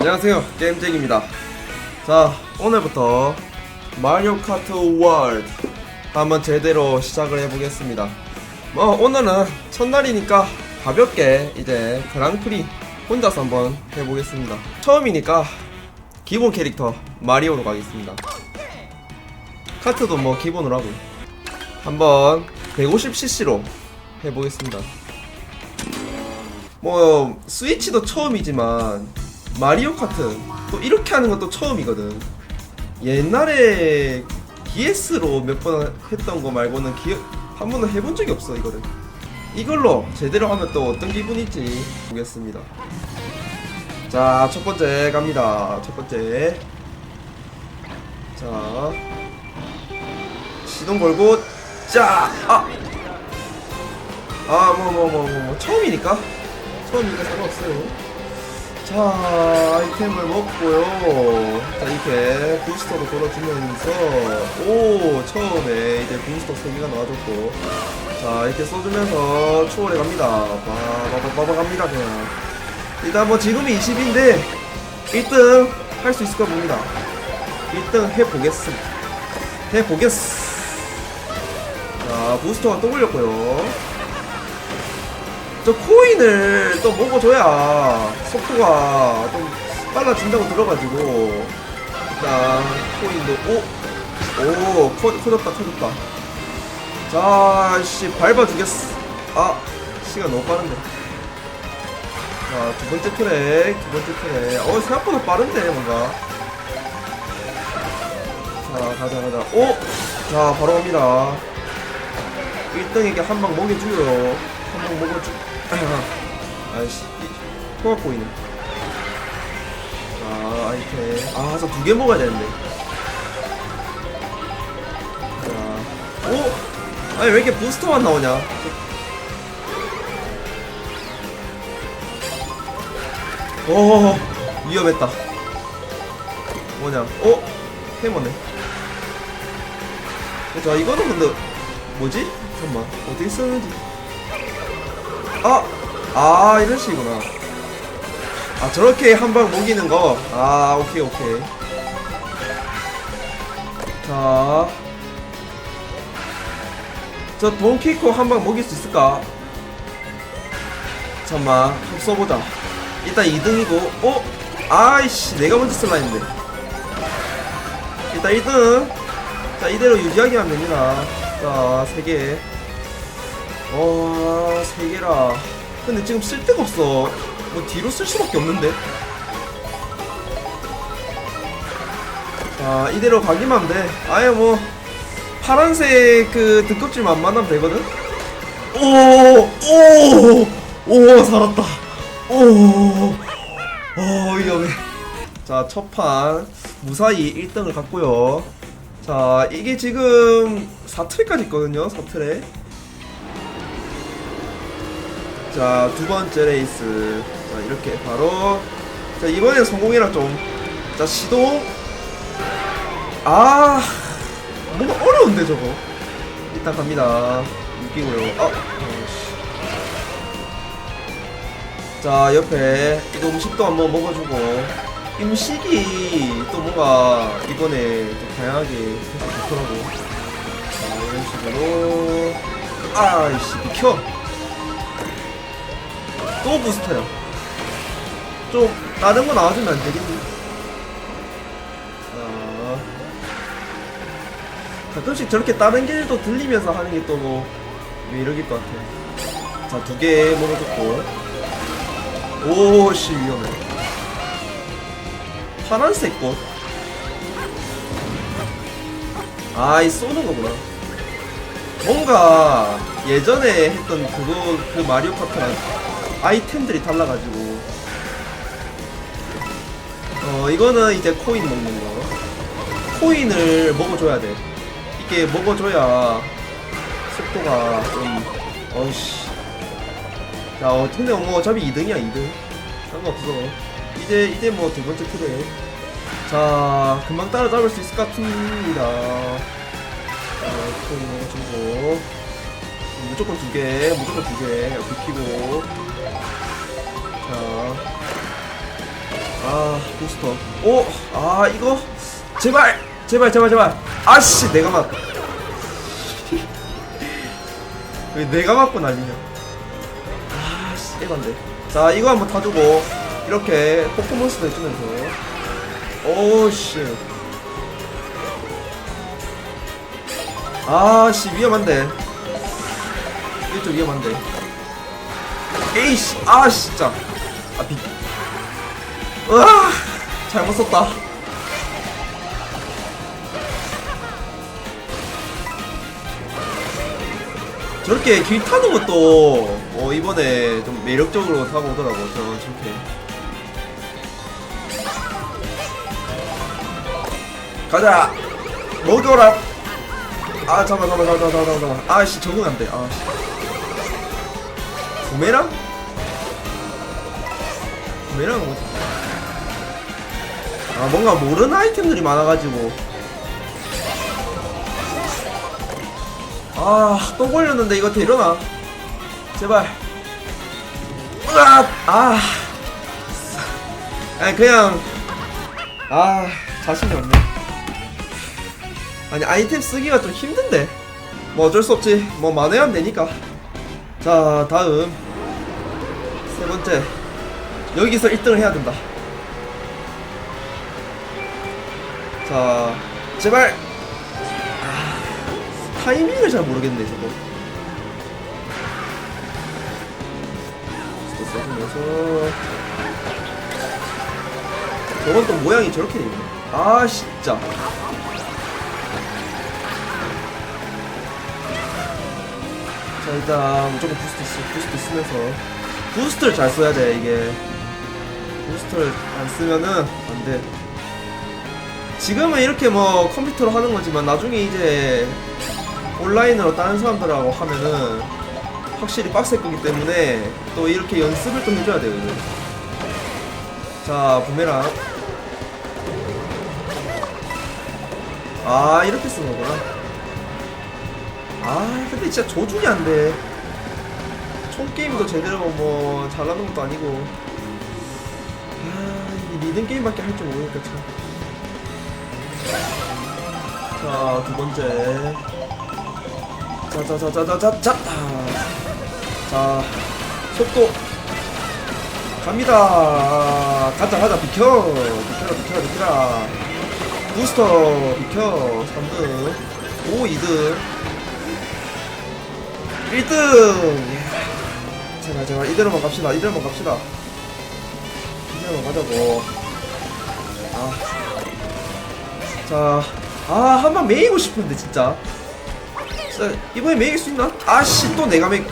안녕하세요. 게임쟁입니다. 자 오늘부터 마리오 카트 월드 한번 제대로 시작을 해보겠습니다. 뭐 오늘은 첫날이니까 가볍게 이제 그랑프리 혼자서 한번 해보겠습니다. 처음이니까 기본 캐릭터 마리오로 가겠습니다. 카트도 뭐 기본으로 하고 한번 150cc로 해보겠습니다. 뭐 스위치도 처음이지만 마리오 카트 또 이렇게 하는 것도 처음이거든. 옛날에 DS로 몇 번 했던 거 말고는 기억 한 번도 해본 적이 없어 이거를. 이걸로 제대로 하면 또 어떤 기분일지 보겠습니다. 자, 첫 번째 갑니다. 첫 번째. 자. 시동 걸고 자. 아. 아, 뭐 뭐 뭐뭐뭐 처음이니까. 처음이니까 상관없어요. 자 아이템을 먹고요. 자 이렇게 부스터로 돌아주면서 오 처음에 이제 부스터 3개가 나와줬고. 자 이렇게 써주면서 추월해 갑니다. 바바바바 갑니다 그냥. 일단 뭐 지금이 20인데 1등 할 수 있을 까 봅니다. 1등 해보겠습니다. 해보겠어 자 부스터가 또 올렸고요 저 코인을 또 먹어줘야 속도가 좀 빨라진다고 들어가지고. 일단 코인도 오! 오 커, 커졌다 커졌다. 자씨 밟아주겠어. 아 시간 너무 빠른데. 자 두번째 트랙 두번째 트랙. 어 생각보다 빠른데 뭔가. 자 가자 가자. 오! 자 바로 갑니다. 1등에게 한 방 먹여줘요. 한 방 먹어줘 아이씨. 통합 보이네. 자 아이템. 아저 두개 먹어야 되는데. 자 오! 아니 왜 이렇게 부스터만 나오냐? 오 위험했다. 뭐냐? 어? 해머네. 자 이거는 근데 뭐지? 잠깐만. 어떻게 쓰는지 아! 아 이런 식이구나 아 저렇게 한방 먹이는 거? 아 오케이 오케이 자. 저 돈키코 한 방 먹일 수 있을까? 잠깐만 한번 써보자 일단 2등이고 어? 아이씨 내가 먼저 쓸라 했는데 일단 1등 자 이대로 유지하게 하면 됩니다 자 3개 와, 세 개라. 근데 지금 쓸 데가 없어. 뭐 뒤로 쓸 수밖에 없는데. 자, 이대로 가기만 돼. 아예 뭐 파란색 그 등껍질 만 만나면 되거든. 오, 오, 오, 살았다. 오, 오, 위험해. 자, 첫 판 무사히 1등을 갔고요. 자, 이게 지금 4트랙까지 있거든요. 4트랙. 자, 두 번째 레이스. 자, 이렇게 바로. 자, 이번엔 성공이라 좀. 자, 시동. 아, 뭔가 어려운데, 저거. 일단 갑니다. 웃기고요. 아. 자, 옆에 이거 음식도 한번 먹어주고. 음식이 또 뭔가 이번에 좀 다양하게 좋더라고. 자, 이런 식으로. 아이씨, 비켜! 또 부스터야. 좀 다른 거 나와주면 안 되겠니? 아, 가끔씩 저렇게 다른 길도 들리면서 하는 게 또뭐 매력일 것 같아. 자, 두개 먹어줬고. 오씨 위험해. 파란색 꽃. 아, 이 쏘는 거구나. 뭔가 예전에 했던 그거 그 마리오 카트랑 아이템들이 달라가지고. 어 이거는 이제 코인 먹는 거. 코인을 먹어줘야 돼. 이게 먹어줘야 속도가 좀 어이씨. 자 어, 근데 뭐 어차피 2등이야 2등. 상관없어. 이제 이제 뭐 두 번째 트랙 자 금방 따라잡을 수 있을 것 같습니다. 자 코인 먹어주고. 무조건 두 개, 무조건 두 개. 비키고. 자. 아 부스터. 오 아 이거? 제발 제발 제발 제발. 아씨 내가 맞 왜 내가 맞고 난리냐? 아씨 에반데. 자 이거 한번 타주고. 이렇게 퍼포먼스도 해주면서. 오씨. 아씨 위험한데. 이게 좀 위험한데. 에이씨 아 진짜 아 비. 으아 잘못 썼다. 저렇게 길 타는 것도 어, 이번에 좀 매력적으로 타고 오더라고 저 저렇게. 가자! 먹여라! 아 잠깐 잠깐 잠깐 잠깐 잠깐 아씨 적응 안돼. 아씨. 부메랑? 부메랑은 뭐지? 아 뭔가 모르는 아이템들이 많아가지고. 아또 걸렸는데 이거 되려나? 제발. 으아! 아. 아니 그냥. 아 자신이 없네. 아니 아이템 쓰기가 좀 힘든데. 뭐 어쩔 수 없지. 뭐 만회하면 되니까. 자 다음. 세 번째 여기서 1등을 해야 된다. 자 제발. 아, 타이밍을 잘 모르겠네 저거. 또 써주면서. 저건 또 모양이 저렇게 돼 있네. 아 진짜. 자 일단 무조건 부스트 쓰 부스트 쓰면서 부스트를 잘 써야 돼 이게 부스트를 안 쓰면은 안 돼. 지금은 이렇게 뭐 컴퓨터로 하는 거지만 나중에 이제 온라인으로 다른 사람들하고 하면은 확실히 빡셀 거기 때문에 또 이렇게 연습을 좀 해줘야 이거. 자 부메랑. 아 이렇게 쓰는 거구나. 아 근데 진짜 조준이 안 돼. 총게임도 제대로 뭐 잘하는 것도 아니고 아 이게 리듬 게임밖에 할 줄 모르니까 참 자 두 번째. 자자자자자자자. 자 속도. 갑니다. 가자 가자 비켜. 비켜라 비켜라 비켜라. 부스터 비켜 3등 오 2등 1등. 예. 제발 제발 이대로만 갑시다 이대로만 갑시다. 이대로만 가자고. 아 자 아 한방 매이고 싶은데 진짜. 진짜 이번에 매일 수 있나? 아씨 또 내가 매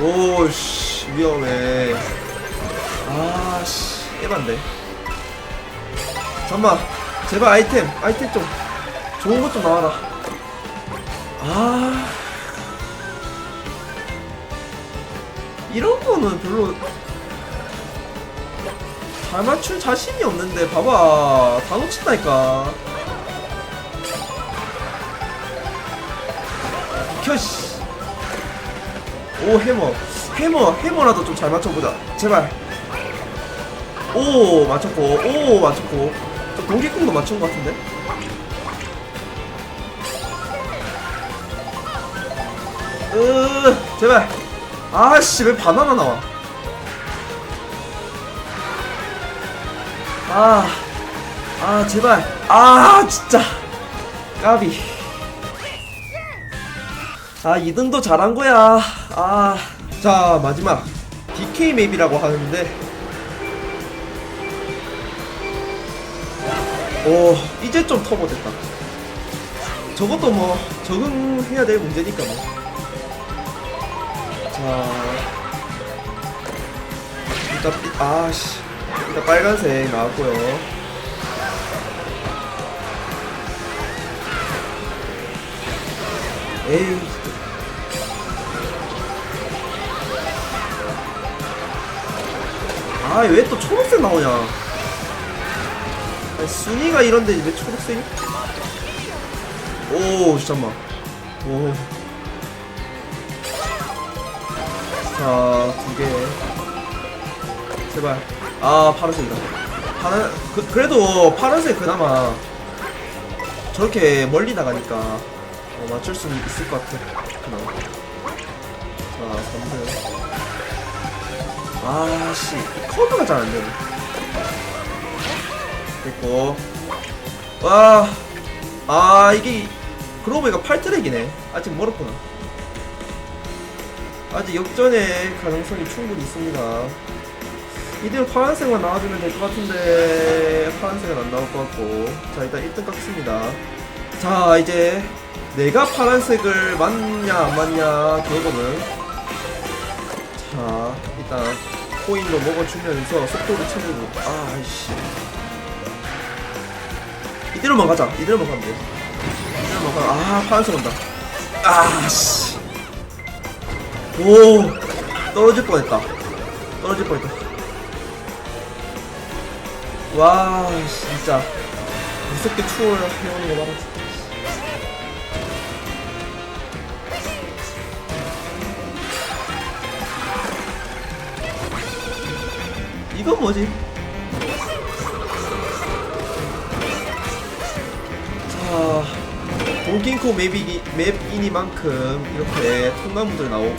오씨 위험해. 아씨 깨반데. 잠만 제발 아이템 아이템 좀 좋은 것 좀 나와라. 아 이런 거는 별로 잘 맞출 자신이 없는데 봐봐. 다 놓친다니까. 비켜 씨 오 해머. 해머 해머라도 좀 잘 맞춰보자. 제발. 오 맞췄고. 오 맞췄고. 저 동기꿈도 맞춘 것 같은데? 으 제발 아씨 왜 바나나 나와 아, 아, 제발. 아, 진짜. 까비. 아, 2등도 잘한 거야. 아. 자, 마지막. DK 맵이라고 하는데. 오, 이제 좀 터보 됐다. 저것도 뭐, 적응해야 될 문제니까 뭐. 자. 일단, 이- 아씨. 일단 빨간색 나왔고요. 에이. 아, 왜 또 초록색 나오냐? 아니, 순위가 이런데 왜 초록색이? 오, 잠깐만. 오. 자, 두 개. 제발. 아, 파란색이다. 파란, 그, 그래도 파란색 그나마 저렇게 멀리 나가니까 어, 맞출 수 있을 것 같아. 그나마. 자, 3등. 아, 씨. 커브가 잘 안 되네. 됐고. 와. 아, 이게, 그러고 보니까 8트랙이네. 아직 멀었구나. 아직 역전의 가능성이 충분히 있습니다. 이대로 파란색만 나와주면 될 것 같은데 파란색은 안 나올 것 같고. 자 일단 1등 깎습니다. 자 이제 내가 파란색을 맞냐 안 맞냐 결과는 자 일단 코인도 먹어주면서 속도를 채우고. 아이씨. 이대로만 가자. 이대로만 가면 돼. 이대로만 가아 파란색 온다. 아씨 오 떨어질 뻔했다. 떨어질 뻔했다. 와 진짜. 무섭게 추월 해오는 거 봐라. 이건 뭐지? 동킹코 맵이기, 맵이니만큼 이렇게 통나무들 나오고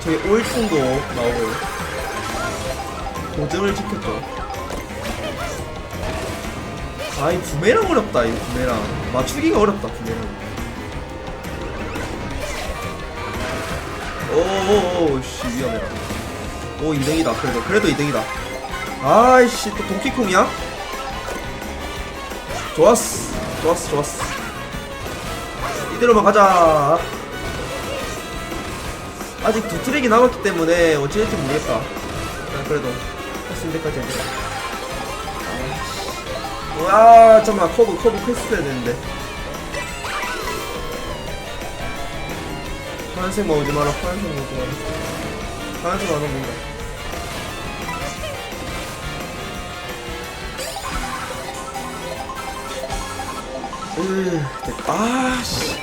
저기 올통도 나오고 고점을 지켰죠. 아이 부메랑 어렵다 이 부메랑. 맞추기가 어렵다 부메랑. 오오오 씨 위험해라 오 2등이다. 그래도 그래도 2등이다. 아이씨 또 동키콩이야? 좋았어 좋았어 좋았어. 이대로만 가자. 아직 두 트랙이 남았기 때문에 어찌 될지 모르겠다. 아, 그래도 했을 때까지 해보자. 와 잠깐만. 커브 커브 패스 해야 되는데. 파란색만 오지 마라. 파란색만 오지 마라. 파란색 안 오는다 으, 됐다. 아씨.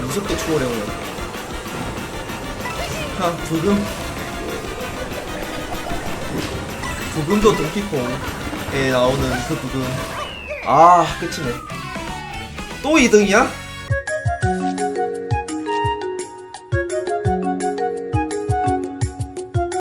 무섭게 추월해 오네. 하, 부금. 부금도 동키콩에 나오는 그 부금. 아, 끝이네. 또 2등이야?